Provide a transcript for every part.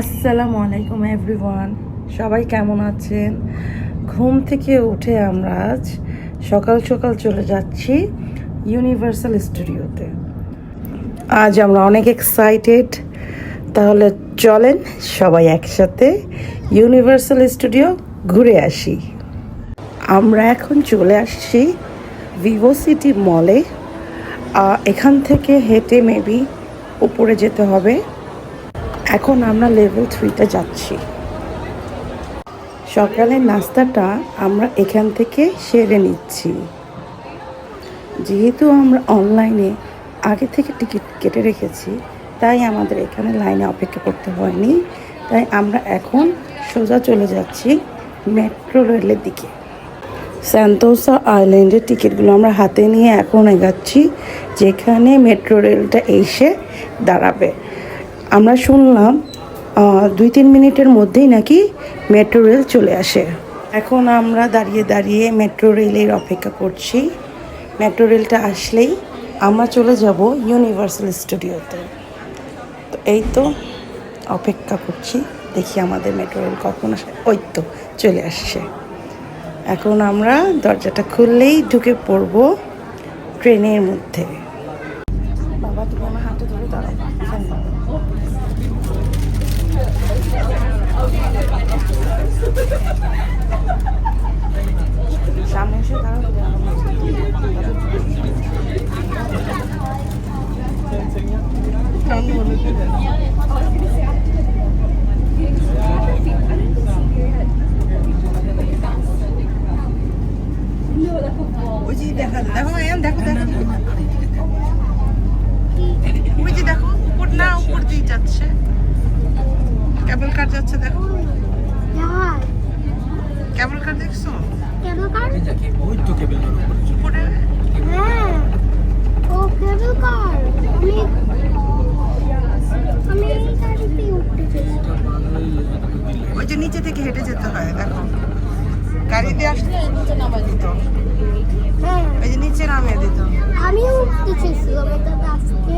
আসসালামু আলাইকুম এভরিওয়ান সবাই কেমন আছেন? ঘুম থেকে উঠে আমরা আজ সকাল সকাল চলে যাচ্ছি ইউনিভার্সাল স্টুডিওতে আজ আমরা অনেক এক্সাইটেড তাহলে চলেন সবাই একসাথে ইউনিভার্সাল স্টুডিও ঘুরে আসি। আমরা এখন চলে আসছি ভিভো সিটি মলে এখান থেকে হেঁটে মেবি উপরে যেতে হবে। এখন আমরা লেভেল থ্রিতে যাচ্ছি। সকালের নাস্তাটা আমরা এখান থেকে সেরে নিচ্ছি। যেহেতু আমরা অনলাইনে আগে থেকে টিকিট কেটে রেখেছি, তাই আমাদের এখানে লাইনে অপেক্ষা করতে হয়নি। তাই আমরা এখন সোজা চলে যাচ্ছি মেট্রো রেলের দিকে। স্যান্তোসা আইল্যান্ডের টিকিটগুলো আমরা হাতে নিয়ে এখন এগাচ্ছি, যেখানে মেট্রো রেলটা এসে দাঁড়াবে। আমরা শুনলাম দুই তিন মিনিটের মধ্যেই নাকি মেট্রো রেল চলে আসে। এখন আমরা দাঁড়িয়ে দাঁড়িয়ে মেট্রো রেলের অপেক্ষা করছি। মেট্রো রেলটা আসলেই আমরা চলে যাব ইউনিভার্সাল স্টুডিওতে তো এই তো অপেক্ষা করছি, দেখি আমাদের মেট্রো রেল কখন আসে। ওই তো চলে আসছে। এখন আমরা দরজাটা খুললেই ঢুকে পড়ব ট্রেনের মধ্যে বাবা তুমি আমার হাতে ধরে দাঁড়াও সামনে এসে দাঁড়াও ওই যে দেখা দেখো আয়ান দেখো দেখো ওই যে দেখো উপর না উপর দিয়ে যাচ্ছে কেবল কার যাচ্ছে দেখো যার কেবল কার দেখছ? কেবল কার? ওই তো কেবল উপরে হ্যাঁ ও কেবল কার? আমি আমি এই গাড়িতে উঠতে চাই ওই যে নিচে থেকে হেঁটে যেতে হয় দেখো। গাড়ি দিয়ে আসলে এই নিচে নামাই দিত। হ্যাঁ। ওই যে নিচে নামিয়ে দিত। আমি উঠতে চেয়েছিলাম এটা আজকে।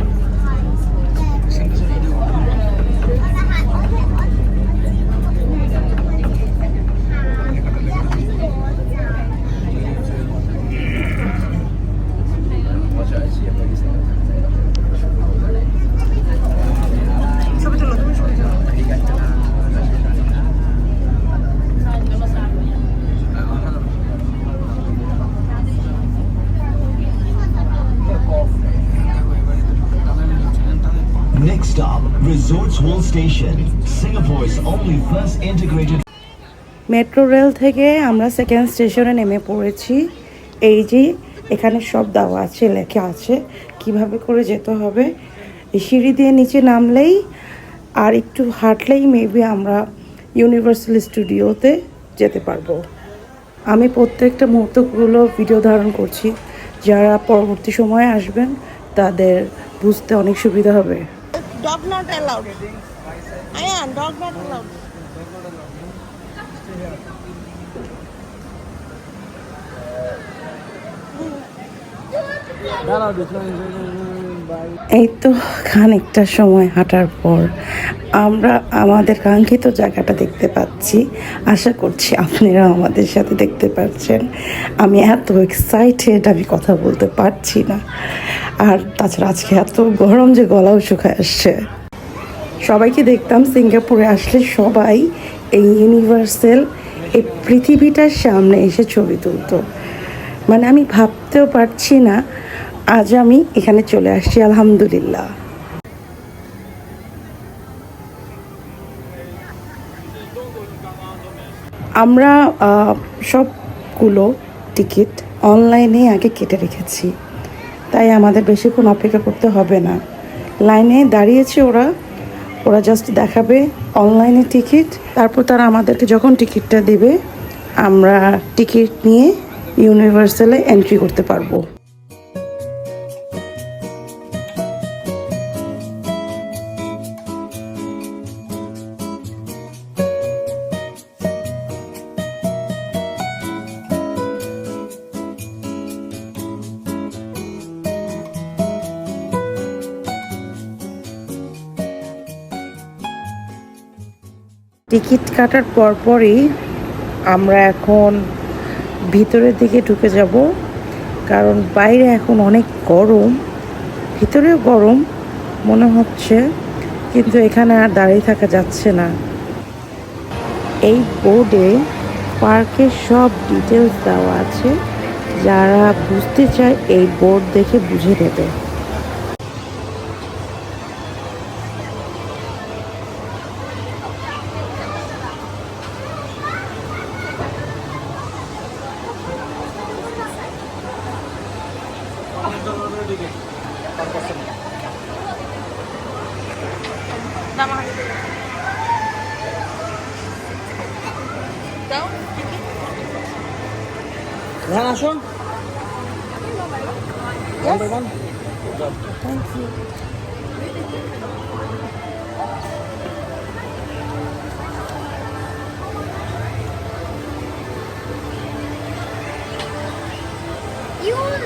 ছবি Resorts World Station, Singapore's only first integrated metro rail থেকে আমরা সেকেন্ড স্টেশনে নেমে পড়েছি। এই যে এখানে সব দেওয়া আছে লেখা আছে কীভাবে করে যেতে হবে। সিঁড়ি দিয়ে নিচে নামলেই আর একটু হাঁটলেই মেবি আমরা ইউনিভার্সাল স্টুডিওতে যেতে পারব। আমি প্রত্যেকটা মুহূর্তগুলো ভিডিও ধারণ করছি। যারা পরবর্তী সময়ে আসবেন তাদের বুঝতে অনেক সুবিধা হবে। Dog not allowed. I am dog not allowed. এই তো খানিকটা সময় হাঁটার পর আমরা আমাদের কাঙ্ক্ষিত জায়গাটা দেখতে পাচ্ছি। আশা করছি আপনারা আমাদের সাথে দেখতে পাচ্ছেন। আমি এত এক্সাইটেড আমি কথা বলতে পারছি না। আর তাছাড়া আজকে এত গরম যে গলাও শুকায় আসছে। সবাইকে দেখতাম সিঙ্গাপুরে আসলে সবাই এই ইউনিভার্সাল এই পৃথিবীটার সামনে এসে ছবি তুলতো। মানে আমি ভাবতেও পারছি না, আজ আমি এখানে চলে আসছি, আলহামদুলিল্লাহ। আমরা সবগুলো টিকিট অনলাইনে আগে কেটে রেখেছি। তাই আমাদের বেশিক্ষণ অপেক্ষা করতে হবে না। লাইনে দাঁড়িয়েছে ওরা। ওরা জাস্ট দেখাবে অনলাইনে টিকিট। তারপর তারা আমাদেরকে যখন টিকিটটা দেবে, আমরা টিকিট নিয়ে ইউনিভার্সালে এন্ট্রি করতে পারব। টিকিট কাটার পরপরই আমরা এখন ভিতরের দিকে ঢুকে যাব। কারণ বাইরে এখন অনেক গরম। ভিতরেও গরম মনে হচ্ছে, কিন্তু এখানে আর দাঁড়িয়ে থাকা যাচ্ছে না। এই বোর্ডে পার্কের সব ডিটেলস দেওয়া আছে। যারা বুঝতে চায়, এই বোর্ড দেখে বুঝে নেবে। ধান আসুন Number one. 유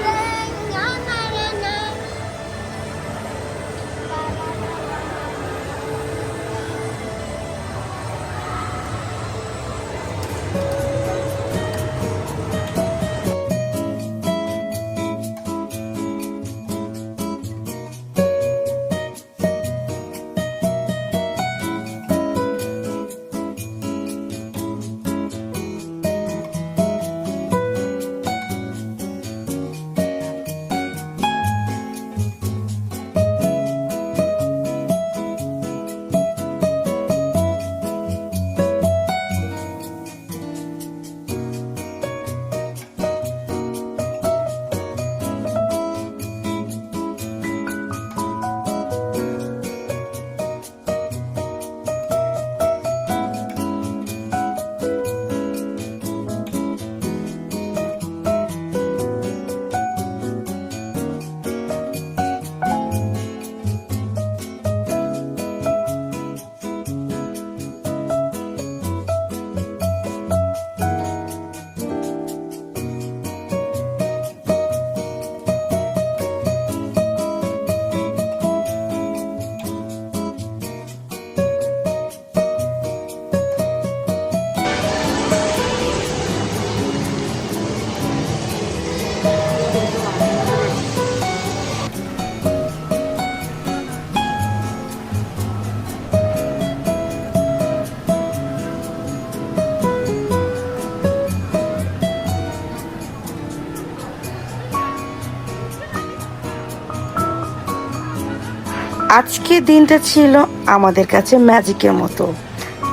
আজকে দিনটা ছিল আমাদের কাছে ম্যাজিকের মতো।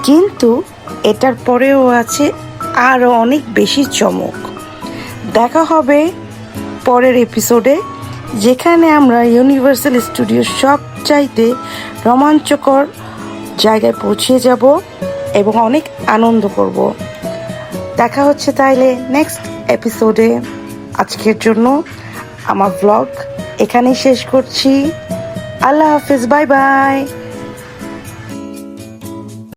কিন্তু এটার পরেও আছে আরও অনেক বেশি চমক। দেখা হবে পরের এপিসোডে যেখানে আমরা ইউনিভার্সাল স্টুডিও সব চাইতে রোমাঞ্চকর জায়গায় পৌঁছে যাব এবং অনেক আনন্দ করব। দেখা হচ্ছে তাইলে নেক্সট এপিসোডে আজকের জন্য আমার ব্লগ এখানেই শেষ করছি। আল্লাহ হাফিজ বাই বাই